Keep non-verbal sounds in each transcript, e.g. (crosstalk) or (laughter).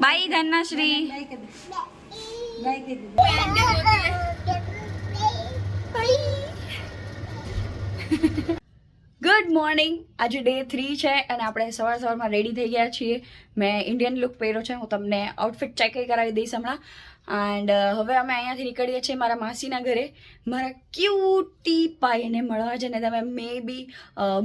બાઈ Dhanashree good morning આજે day three છે અને આપણે સવાર સવારમાં રેડી થઈ ગયા છીએ. મેં ઇન્ડિયન લુક પહેર્યો છે. હું તમને આઉટફિટ ચેક કરાવી દઈશ હમણાં. એન્ડ હવે અમે અહીંયાથી નીકળીએ છીએ મારા માસીના ઘરે. મારા ક્યુટી પાઈને મળવા છે ને તમે મે બી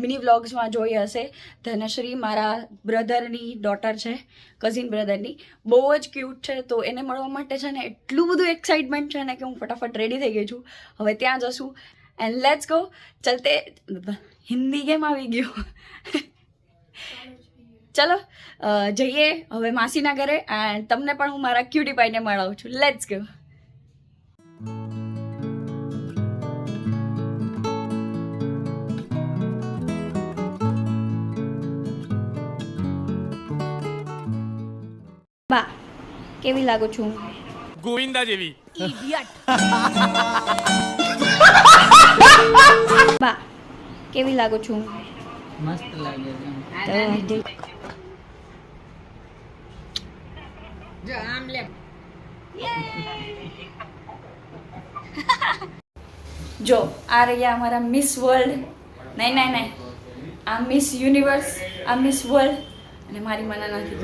મિની વ્લોગ્સમાં જોઈ હશે. ધનશ્રી મારા બ્રધરની ડોટર છે કઝિન બ્રધરની બહુ જ ક્યુટ છે, તો એને મળવા માટે છે ને એટલું બધું એક્સાઇટમેન્ટ છે ને કે હું ફટાફટ રેડી થઈ ગઈ છું. હવે ત્યાં જશું. એન્ડ લેટ્સ ગો ચલતે હિન્દી કેમ આવી ગયું? ચલો જઈએ હવે માસીના ઘરે એન્ડ તમને પણ હું મારા ક્યુટી પાઈને મળાવું છું. લેટ્સ ગો બા કેવી લાગુ છું? ગોવિંદા જેવી. બા કેવી લાગુ છું? મસ્ત લાગે છે. જો આમ લે. જો, આ રહ્યા અમારા મિસ વર્લ્ડ નહીં નહીં નહીં. આ મિસ યુનિવર્સ આ મિસ વર્લ્ડ અને મારી મને નથી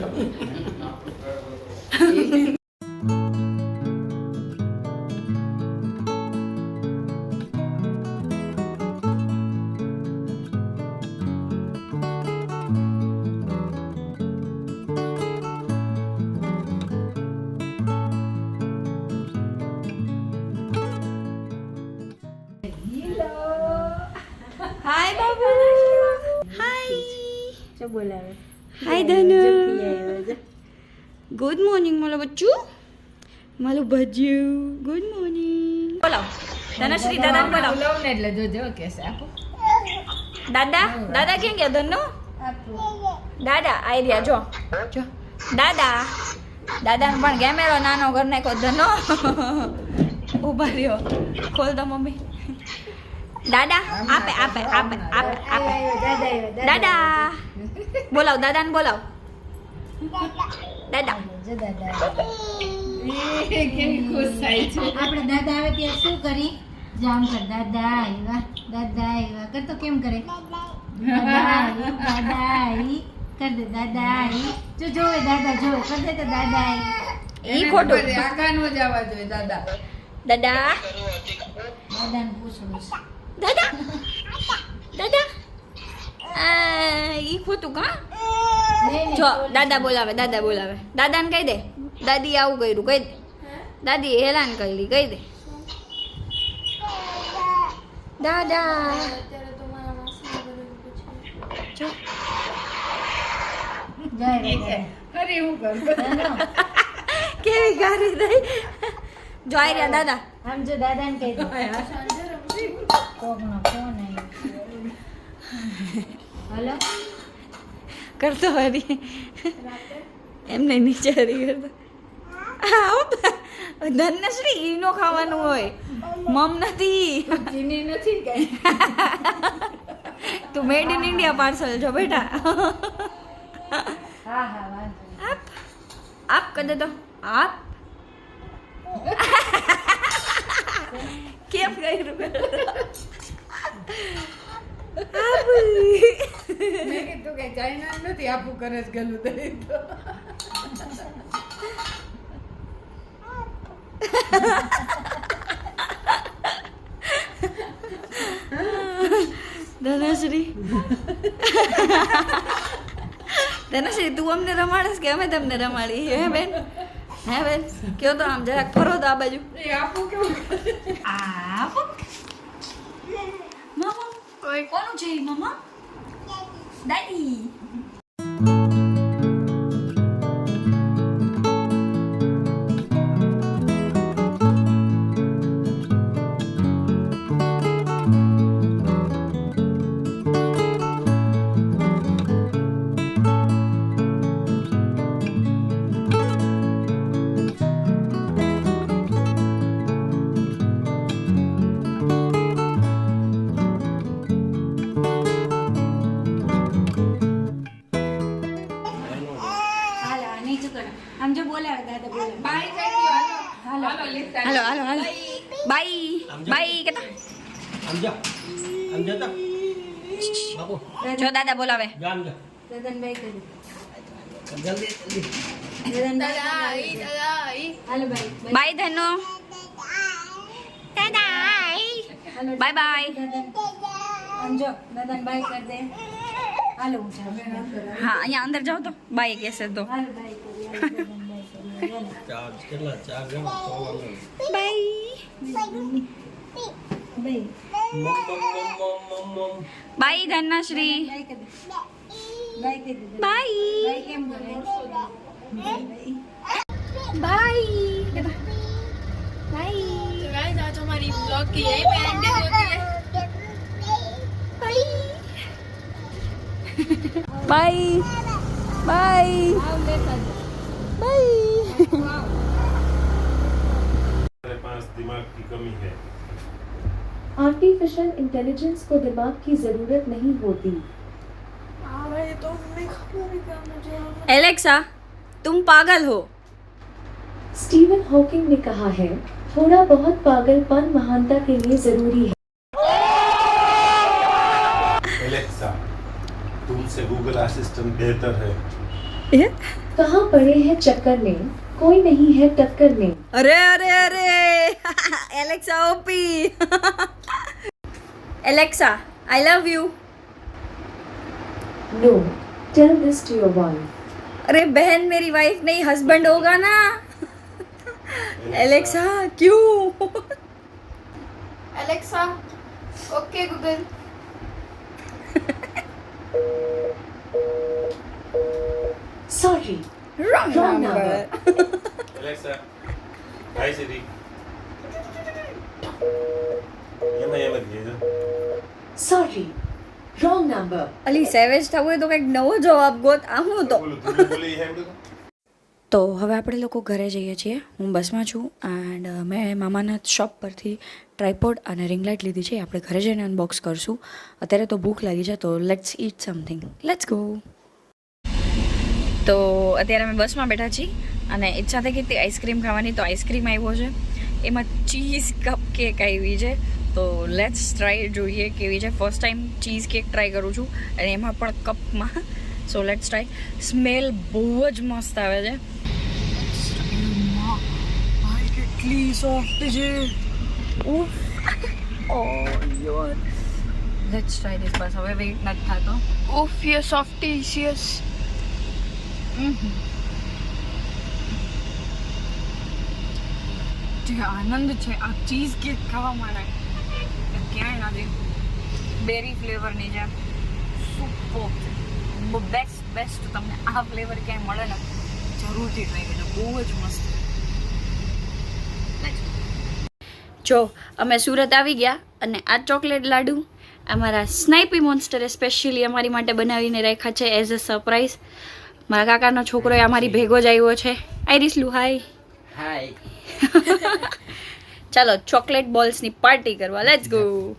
હાય બોલાવે હાય ધનુ ગુડ મોર્નિંગ મારું બચ્ચું મારું ભજ્યું ગુડ મોર્નિંગ બોલાવ ધનશ્રી દાદા બોલાવો બોલાવ ને એટલે જોજો કે છે આપો દાદા દાદા કેમ ગયા ધનુ દાદા આઈ રહ્યા જો જો દાદા દાદાને પણ કેમેરો નાનો ઘર નાખ્યો ધનો ઊભા રહ્યો ખોલ દો મમ્મી દાદા આપે આપે આપે આપે આપે દાદા બોલાવ દાદાને બોલાવ દાદા જો આપણે દાદા આવે ત્યારે શું કરી? જામ કર દાદા આવ્યા દાદા આવ્યા કર તો કેમ કરે? દાદા આવી દાદા આવી કર દે દાદા જો જોવે દાદા જોવે. કર દે તો દાદા આવી ઈ ખોટું. આકા નો જવા જોઈએ દાદા. દાદા. દાદાને પૂછવું છે. દાદા. દાદા. ઈ ખોટું કા? જો દાદા બોલાવે દાદા બોલાવે. દાદાને કહી દે. દાદી આવું કર્યું કહી દે. દાદી હેરાન કરી કહી દે. દાદા. જો. કેવી ગારી થઈ? જોઈ રહ્યા દાદા. આમ જો દાદાને કહી દો. કોકનો ફોન હલો? કરતો હરી એમને નીચે હરી કરતો ધનશ્રી ઈનો ખાવાનું હોય. મમ નથી. નથી તું મેડ ઇન ઇન્ડિયા પાર્સલ છો બેટા. આપ આપ કદે તો. આપ. (laughs) કેમ કર્યું? આપ મેં કીધું કે ચાઇના નથી આપું કરે છે ગલું દઈ તો ધનશ્રી ધનશ્રી તું અમને રમાડસ કે અમે તમને રમાડી હે બેન હે બેન કયો તો આમ જરાક ફરો તો આ બાજુ એ આપું કેવું આપ મામા કોનું છે ઈ મામા દાદી હાલો હાલો હાલો બાય બાય કેતા આમ જા આમ જતા બાપુ જો દાદા બોલાવે જા આમ જા બાય કરી જલ્દી જલ્દી દાદાને બાય હાલો બાય બાય ધનુ દાદા હાલો બાય બાય દાદા આમ જો દાદાને બાય કરી દે હાલો હા અહીંયા અંદર જાઓ તો બાય કહેશે તો હાલો બાય કરી હાલો દાદાને બાય કરી હાલો ચાર કેટલા ચાર જણ તો વાંધો નહીં. બાય બાય મમ, મમ, મમ, મમ, મમ. બાય ધનશ્રી બાય કરી દે બાય કરી દે બાય બાય કેમ કરે બાય बाय बाय आज हमारी ब्लॉग की यही पे एंडिंग होती है बाय बाय बाय हमारे पास दिमाग की कमी है आर्टिफिशियल इंटेलिजेंस को दिमाग की ज़रूरत नहीं होती एलेक्सा तुम पागल हो। स्टीवन हॉकिंग ने कहा है थोड़ा बहुत पागलपन महानता के लिए ज़रूरी है। एलेक्सा तुमसे गूगल असिस्टेंट बेहतर है। कहाँ पड़े हैं चक्कर में कोई नहीं है टक्कर में अरे अरे अरे! (laughs) Alexa OP! (laughs) Alexa I love you no tell this to your wife अरे बहन मेरी वाइफ नहीं हस्बैंड होगा ना? (laughs) एलेक्सा क्यों? Alexa okay Google. Sorry, wrong, wrong number. number. (laughs) Alexa, hi Siri. Sorry wrong number Ali savage થવું હોય તો કંઈક નવો જવાબ ગોત. આ હું તો. તો હવે આપણે લોકો ઘરે જઈએ છીએ. હું બસમાં છું એન્ડ મેં મામાના શોપ પરથી ટ્રાયપોડ અને રિંગ લાઇટ લીધી છે. આપણે ઘરે જઈને અનબોક્સ કરશું. અત્યારે તો ભૂખ લાગી છે તો let's eat something let's go તો અત્યારે અમે બસમાં બેઠા છીએ અને ઈચ્છા થઈ કે તે આઈસ્ક્રીમ ખાવાની તો આઈસ્ક્રીમ આવ્યો છે. એમાં ચીઝ કપ કેક આવી છે. તો લેટ્સ ટ્રાય જોઈએ કેવી છે. First time cheesecake try કરું છું અને એમાં પણ કપમાં સો લેટ્સ ટ્રાય સ્મેલ બહુ જ મસ્ત આવે છે. કેટલી સોફ્ટ છે. Of O your let's try this બસ. હવે વેઇટ નથી થતો. ઉફ યર સોફ્ટી ઇશિયસ જે આનંદ છે આ ચીઝ કેક ખાવા માટે ક્યાંય નથી બેરી ફ્લેવરની છે સુપર બેસ્ટ બેસ્ટ તમને આ ફ્લેવર ક્યાંય મળે ને. જરૂરથી ટ્રાય કરજો. બહુ જ મસ્ત. જો, અમે સુરત આવી ગયા અને આ ચોકલેટ લાડુ અમારા સ્નાઈપી મોન્સ્ટરે સ્પેશિયલી અમારી માટે બનાવીને રાખ્યા છે એઝ અ સરપ્રાઈઝ મારા કાકાનો છોકરો એ અમારી ભેગો જ આવ્યો છે. આઈરિસ લુ હાય (laughs) ચાલો ચોકલેટ બોલ્સની પાર્ટી કરવા. Let's go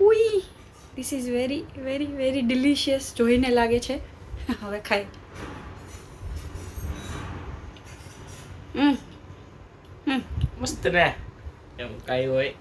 ઉઈ this is very very very delicious જોઈને લાગે છે. હવે ખાઈ. હમ. મસ્ત ને. એમ કાંઈ હોય.